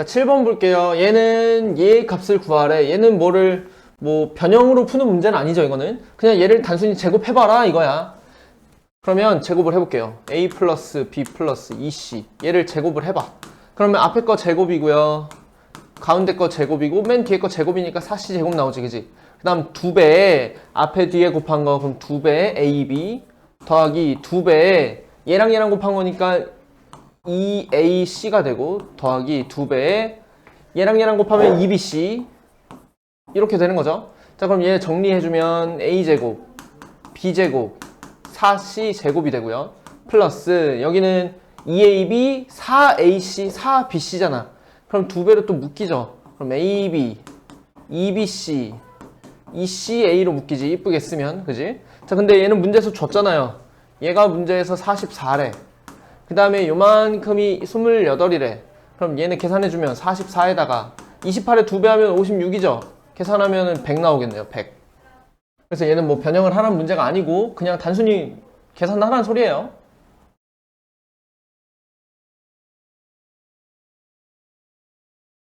자, 7번 볼게요. 얘는 얘 값을 구하래. 얘는 뭐를 뭐 변형으로 푸는 문제는 아니죠, 이거는. 그냥 얘를 단순히 제곱해봐라 이거야. 그러면 제곱을 해볼게요. a 플러스 b 플러스 2c 얘를 제곱을 해봐. 그러면 앞에 거 제곱이고요. 가운데 거 제곱이고 맨 뒤에 거 제곱이니까 4c 제곱 나오지, 그지? 그 다음 두 배에 앞에 뒤에 곱한 거 그럼 두 배에 ab 더하기 두 배에 얘랑 얘랑 곱한 거니까 2ac가 되고 더하기 두 배에 얘랑 얘랑 곱하면 2bc 이렇게 되는 거죠. 자 그럼 얘 정리해주면 a제곱 b제곱 4c 제곱이 되고요. 플러스 여기는 2ab 4ac 4bc잖아. 그럼 두 배로 또 묶이죠. 그럼 ab 2bc 2ca로 묶이지 이쁘게 쓰면 그지? 자 근데 얘는 문제에서 줬잖아요. 얘가 문제에서 44래. 그 다음에 요만큼이 28이래. 그럼 얘는 계산해주면 44에다가 28에 2배 하면 56이죠. 계산하면 100 나오겠네요. 100. 그래서 얘는 뭐 변형을 하라는 문제가 아니고 그냥 단순히 계산하라는 소리예요.